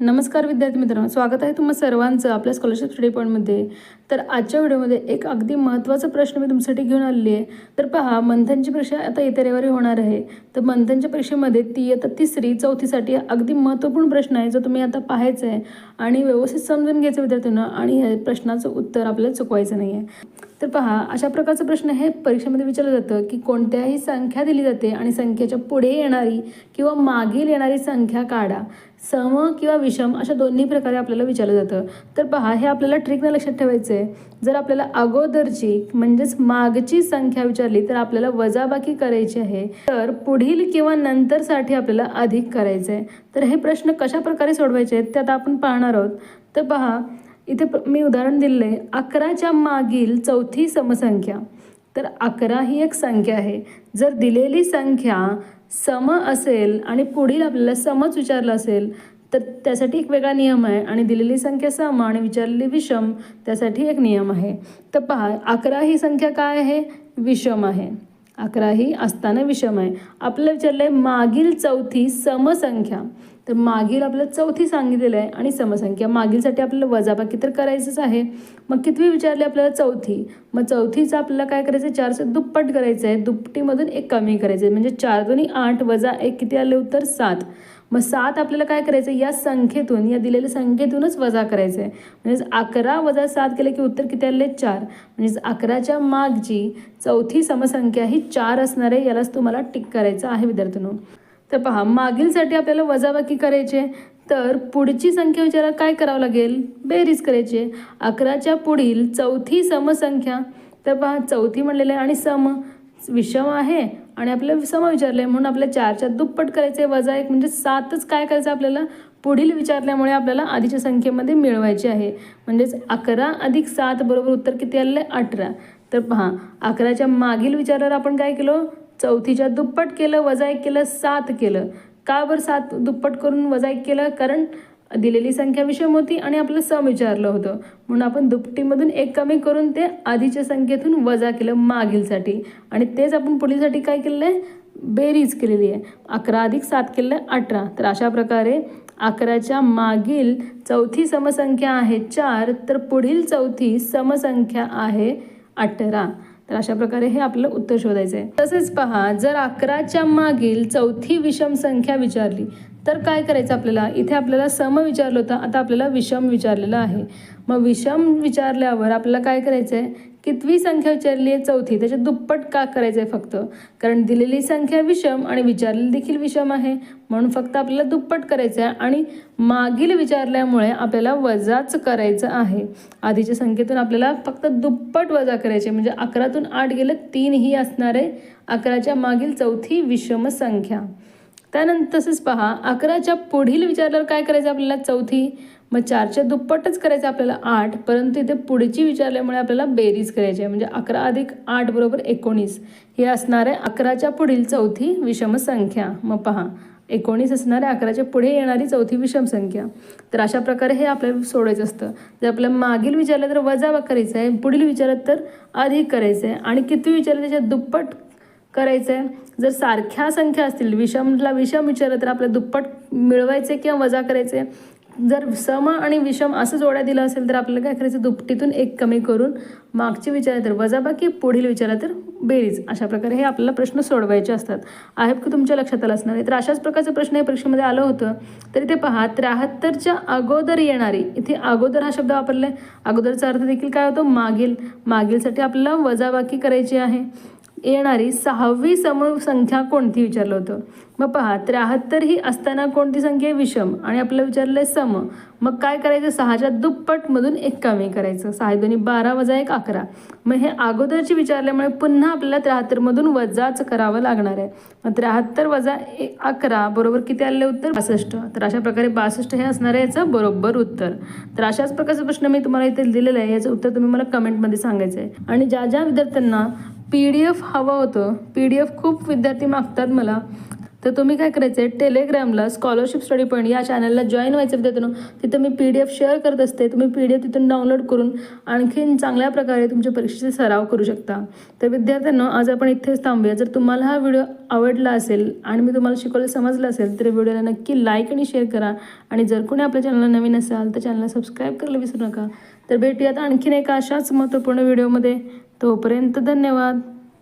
नमस्कार विद्यार्थी मित्रांनो स्वागत आहे तुम्हा सर्वांचं आपल्या स्कॉलरशिप स्टडी पॉईंटमध्ये तर आजच्या व्हिडिओमध्ये एक अगदी महत्त्वाचा प्रश्न मी तुमच्यासाठी घेऊन आलेली आहे. तर पहा मंथनची परीक्षा आता येत्या रविवारी होणार आहे. तर मंथनच्या परीक्षेमध्ये ती आता तिसरी चौथीसाठी अगदी महत्त्वपूर्ण प्रश्न आहे जो तुम्ही आता पाहायचा आहे. आणि व्यवस्थित समजून घ्यायचं विद्यार्थ्यांना आणि या प्रश्नाचं उत्तर आपल्याला चुकवायचं नाही आहे तर पहा अशा प्रकारचा प्रश्न हे परीक्षेमध्ये विचारलं जातं की कोणत्याही संख्या दिली जाते आणि संख्येच्या पुढे येणारी किंवा मागील येणारी संख्या काढा. सम किंवा विषम अशा दोन्ही प्रकारे आपल्याला विचारलं जातं. तर पहा हे आपल्याला ट्रिकनं लक्षात ठेवायचं आहे जर आपल्याला अगोदरची म्हणजेच मागची संख्या विचारली तर आपल्याला वजाबाकी करायची आहे. तर पुढील किंवा नंतरसाठी आपल्याला अधिक करायचं आहे तर हे प्रश्न कशा प्रकारे सोडवायचे आहेत ते आता आपण पाहणार आहोत. तर पहा इथे प- मी उदाहरण दिलेलं आहे. अकराच्या मागील चौथी समसंख्या. तर अकरा ही एक संख्या आहे. जर दिलेली संख्या सम असेल आणि पुढील आपल्याला समच विचारलं असेल तर त्यासाठी एक वेगळा नियम आहे. आणि दिलेली संख्या सम आणि विचारलेली विषम त्यासाठी एक नियम आहे. तर पहा अकरा ही संख्या काय आहे? विषम आहे. अकरा ही असताना विषम आहे आपल्याला विचारलं आहे मागील चौथी समसंख्या. तर मागील आपल्याला चौथी सांगितलेलं आहे आणि समसंख्या. मागीलसाठी आपल्याला वजाबाकी तर करायचंच आहे. मग कितवी विचारली आपल्याला? चौथी. मग चौथीचं आपल्याला काय करायचं आहे चारचं दुप्पट करायचं आहे दुपटीमधून एक कमी करायचं आहे म्हणजे चार दोन्ही आठ वजा एक किती आले? उत्तर सात. मग सात आपल्याला काय करायचं या संख्येतून या दिलेल्या संख्येतूनच वजा करायचं आहे म्हणजेच अकरा वजा सात केले की उत्तर किती आले? चार. म्हणजेच अकराच्या मागची चौथी समसंख्या ही चार असणार आहे यालाच तुम्हाला टिक करायचं आहे विद्यार्थ्यांनो. तर पहा मागीलसाठी आपल्याला वजाबाकी करायची. आहे तर पुढची संख्या विचारा काय करावं लागेल? बेरीज करायची. आहे अकराच्या पुढील चौथी समसंख्या तर पहा चौथी म्हणलेलं आहे आणि सम. विषम आहे आणि आपल्याला सम विचारलं आहे म्हणून आपल्या चारच्या दुप्पट करायचं आहे वजा एक म्हणजे सातच काय करायचं आपल्याला? पुढील विचारल्यामुळे आपल्याला आधीच्या संख्येमध्ये मिळवायचे आहे. म्हणजेच अकरा अधिक सात बरोबर उत्तर किती आलेलं आहे? अठरा. तर पहा अकराच्या मागील विचारावर आपण काय केलं? चौथीच्या दुप्पट केलं वजा एक केलं सात केलं. का बरं सात दुप्पट करून वजा एक केलं? कारण दिलेली संख्या विषम होती आणि आपलं सम विचारलं होतं. म्हणून आपण दुपटीमधून एक कमी करून ते आधीच्या संख्येतून वजा केलं मागीलसाठी. आणि तेच आपण पुढीलसाठी काय केलेलं आहे? बेरीज केलेली आहे. अकरा अधिक सात केलेलं आहे अठरा. तर अशा प्रकारे अकराच्या मागील चौथी समसंख्या आहे चार. तर पुढील चौथी समसंख्या आहे अठरा. तर अशा प्रकारे हे आपलं उत्तर शोधायचं आहे. तसेच पहा जर अकराच्या मागील चौथी विषम संख्या विचारली तर काय करायचं आपल्याला? इथे आपल्याला सम विचारलं होतं आता आपल्याला विषम विचारलेलं आहे. मग विषम विचारल्यावर आपल्याला काय करायचं आहे कितवी संख्या विचारली आहे चौथी. त्याच्या दुप्पट का करायचं आहे फक्त? कारण दिलेली संख्या विषम आणि विचारलेली देखील विषम आहे. म्हणून फक्त आपल्याला दुप्पट करायचं आहे आणि मागील विचारल्यामुळे आपल्याला वजाच करायचं आहे. आधीच्या संख्येतून आपल्याला फक्त दुप्पट वजा करायचे म्हणजे अकरातून आठ गेलं तीन ही असणार आहे अकराच्या मागील चौथी विषम संख्या. त्यानंतर तसंच पहा अकराच्या पुढील विचारल्यावर काय करायचं आपल्याला? चौथी. मग चारच्या दुप्पटच करायचं आपल्याला आठ परंतु इथे पुढची विचारल्यामुळे आपल्याला बेरीज करायची आहे. म्हणजे अकरा अधिक आठ बरोबर एकोणीस. हे असणार आहे अकराच्या पुढील चौथी विषम संख्या. मग पहा एकोणीस असणाऱ्या अकराच्या पुढे येणारी चौथी विषम संख्या. तर अशा प्रकारे हे आपल्याला सोडायचं असतं. जर आपल्याला मागील विचारलं तर वजा करायचं आहे पुढील विचारलं तर अधिक करायचं आहे. आणि किती विचारलं? त्याच्यात दुप्पट करायचं आहे जर सारख्या संख्या असतील विषमला विषम विचारलं तर आपल्याला दुप्पट मिळवायचे किंवा वजा करायचे जर सम आणि विषम असं जोड्या दिलं असेल तर आपल्याला काय करायचं दुपटीतून एक कमी करून मागची विचारलं तर वजाबाकी पुढील विचारलं तर बेरीज. अशा प्रकारे हे आपल्याला प्रश्न सोडवायचे असतात. आहेत की तुमच्या लक्षात आलं असणार? आहे तर अशाच प्रकारचं प्रश्न या परीक्षेमध्ये आलं होतं. तर इथे पहा त्र्याहत्तरच्या अगोदर येणारी इथे अगोदर हा शब्द वापरला आहे अगोदरचा अर्थ देखील काय होतो? मागील. मागीलसाठी आपल्याला वजाबाकी करायची आहे. येणारी सहावी समसंख्या कोणती विचारलं होतं? मग पहा त्र्याहत्तर ही असताना कोणती संख्या आहे? विषम. आणि आपल्याला विचारलं आहे सम. मग काय करायचं? सहाच्या दुप्पटमधून एक कमी करायचं. सहा दोन्ही बारा वजा एक अकरा. मग हे अगोदरची विचारल्यामुळे पुन्हा आपल्याला त्र्याहत्तरमधून वजाच करावं लागणार आहे. मग त्र्याहत्तर वजा एक अकरा बरोबर किती आले उत्तर बासष्ट. तर अशा प्रकारे बासष्ट हे असणार आहे याचं बरोबर उत्तर. तर अशाच प्रकारचा प्रश्न मी तुम्हाला इथे दिलेला आहे. याचं उत्तर तुम्ही मला कमेंटमध्ये सांगायचं आहे. आणि ज्या ज्या विद्यार्थ्यांना पी डी एफ हवं होतं. पी डी एफ खूप विद्यार्थी मागतात मला. तर तुम्ही काय करायचं आहे टेलिग्रामला स्कॉलरशिप स्टडी पॉईंट या चॅनलला जॉईन व्हायचं विद्यार्थ्यांनो. तिथं मी पी डी एफ शेअर करत असते. तुम्ही पी डी एफ तिथून डाउनलोड करून आणखीन चांगल्या प्रकारे तुमच्या परीक्षेचा सराव करू शकता. तर विद्यार्थ्यांनो आज आपण इथेच थांबूया. जर तुम्हाला हा व्हिडिओ आवडला असेल आणि मी तुम्हाला शिकवलं समजलं असेल तर व्हिडिओला नक्की लाईक आणि शेअर करा. आणि जर कोणी आपल्या चॅनलला नवीन असाल तर चॅनलला सबस्क्राईब करायला विसरू नका. तर भेटूयात आणखीन एका अशाच महत्त्वपूर्ण व्हिडिओमध्ये तोपर्यंत धन्यवाद.